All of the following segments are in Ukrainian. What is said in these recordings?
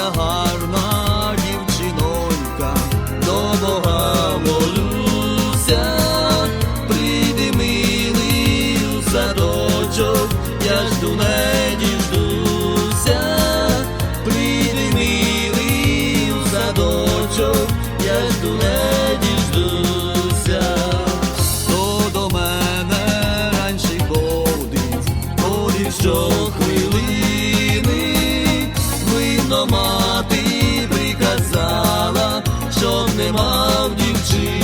моя гарна дівчинонька, до Бога молюся, прийди милий у садочок, я жду не діждуся, прийди милий у садочок, я жду не. to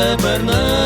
se pernă